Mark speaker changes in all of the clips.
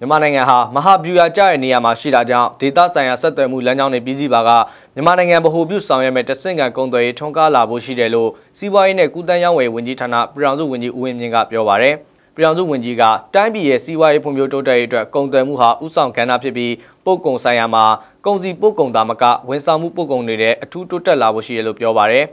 Speaker 1: မြန်မာနိုင်ငံဟာမဟာဗျူဟာကျတဲ့နေရာမှာရှိတာကြောင့်ဒေသဆိုင်ရာဆက်သွယ်မှုလမ်းကြောင်းတွေပြည်စည်းပါကမြန်မာနိုင်ငံဗဟိုပြုဆောင်ရွက်မဲ့တဆင့်ကန်ကုန်သွယ်ရေးထွန်းကားလာဖို့ရှိတယ်လို့စီးပွားရေးနဲ့ကုသန်းရောင်းဝယ်ဝန်ကြီးဌာနပြည်ထောင်စုဝန်ကြီးဦးဝင်းမြင့်ကပြောပါရယ်ပြည်ထောင်စုဝန်ကြီးကတိုင်းပြည်ရဲ့စီးပွားရေးဖွံ့ဖြိုးတိုးတက်ရေးအတွက်ကုန်သွယ်မှုဟာဥဆောင်ကဏ္ဍဖြစ်ပြီးပို့ကုန်ဆိုင်ရာမှာကုန်စည်ပို့ကုန်သားမကဝန်ဆောင်မှုပို့ကုန်တွေတဲ့အထူးတိုးတက်လာဖို့ရှိတယ်လို့ပြောပါရယ်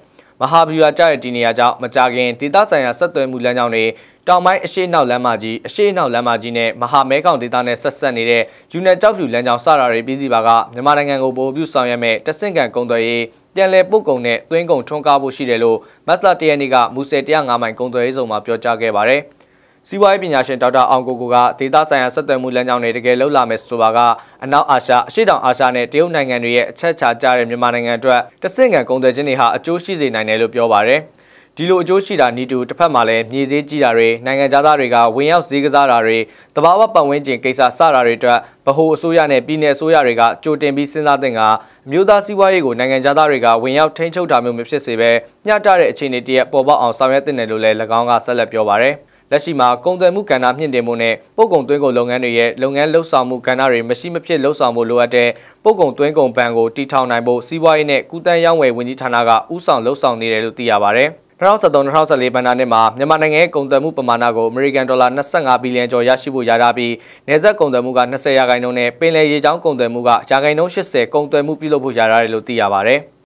Speaker 1: မဟာဗျူဟာကျတဲ့ဒီနေရာကြောင့်မကြခင်ဒေသဆိုင်ရာဆက်သွယ်မှုလမ်းကြောင်းတွေတောင်ပိုင်းအရှိနောက်လမ်းမကြီးအရှိနောက်လမ်းမကြီးနဲ့မဟာမဲခေါင်ဒေသနဲ့ဆက်ဆက်နေတဲ့ယူနယ်ကြောက်ဖြူလမ်းကြောင်းစတာတွေပြည်စီပါကမြန်မာနိုင်ငံကိုပို့ပြုဆောင်ရွက်မဲ့တဆင့်ကန်ကုန်သွယ်ရေးပြန်လည်ပို့ကုန်နဲ့သွင်းကုန်ထွန်းကားဖို့ရှိတယ်လို့မတ်လ၁ရက်နေ့ကမူဆယ်105မိုင်ကုန်သွယ်ရေးဆောင်မှာပြောကြားခဲ့ပါတယ်။ စီးပွားရေးပညာရှင်ဒေါက်တာအောင်ကိုကိုကဒေတာဆိုင်ရာဆက်သွယ်မှုလမ်းကြောင်းတွေတကယ်လှုပ်လာမယ်ဆိုပါကအနောက်အာရှအရှေ့တောင်အာရှနဲ့တရုတ်နိုင်ငံတွေရဲ့အချက်ချာကြတဲ့မြန်မာနိုင်ငံအတွက်တဆင့်ကန်ကုန်သွယ်ခြင်းတွေဟာအကျိုးရှိစေနိုင်တယ်လို့ပြောပါရယ်။ဒီလိုအကျိုးရှိတာနီတူတစ်ဖက်မှာလည်းမြေစည်းကြီးတာတွေနိုင်ငံသားတွေကဝင်ရောက်ဈေးကစားတာတွေတဘာဝပတ်ဝန်းကျင်ကိစ္စစတာတွေအတွက်ဗဟိုအစိုးရနဲ့ပြည်내အစိုးရတွေကကြိုတင်ပြီးစဉ်းစားသင့်ကအမျိုးသားစီးပွားရေးကိုနိုင်ငံသားတွေကဝင်ရောက်ထိန်းချုပ်တာမျိုးမဖြစ်စေဘဲမျှတတဲ့အခြေအနေတရက်ပေါ်ပေါက်အောင်ဆောင်ရွက်သင့်တယ်လို့လည်း၎င်းကဆက်လက်ပြောပါရယ် လက်ရှိမှာကုန်သွယ်မှုကဏ္ဍမြင့်တင်မှုနဲ့ပို့ကုန်သွင်းကုန်လုပ်ငန်းတွေရဲ့လုပ်ငန်းလှုပ်ဆောင်မှုကဏ္ဍတွေမရှိမဖြစ်လှုပ်ဆောင်ဖို့လိုအပ်တဲ့ပို့ကုန်သွင်းကုန်ဘဏ်ကိုတီထောင်နိုင်ဖို့စီးပွားရေးနဲ့ကုသန်းရောင်းဝယ်ဝန်ကြီးဌာနကဥဆောင်လှုပ်ဆောင်နေတယ်လို့သိရပါဗျ။2013-2014ဘဏ္ဍာနှစ်မှာမြန်မာနိုင်ငံရဲ့ကုန်သွယ်မှုပမာဏကိုအမေရိကန်ဒေါ်လာ25ဘီလီယံကျော်ရရှိဖို့ရထားပြီးနေဆက်ကုန်သွယ်မှုက20ရာခိုင်နှုန်းနဲ့ပင်လယ်ရေကြောင်းကုန်သွယ်မှုကရာခိုင်နှုန်း80ကုန်သွယ်မှုပြုလုပ်ဖို့ရထားတယ်လို့သိရပါဗျ။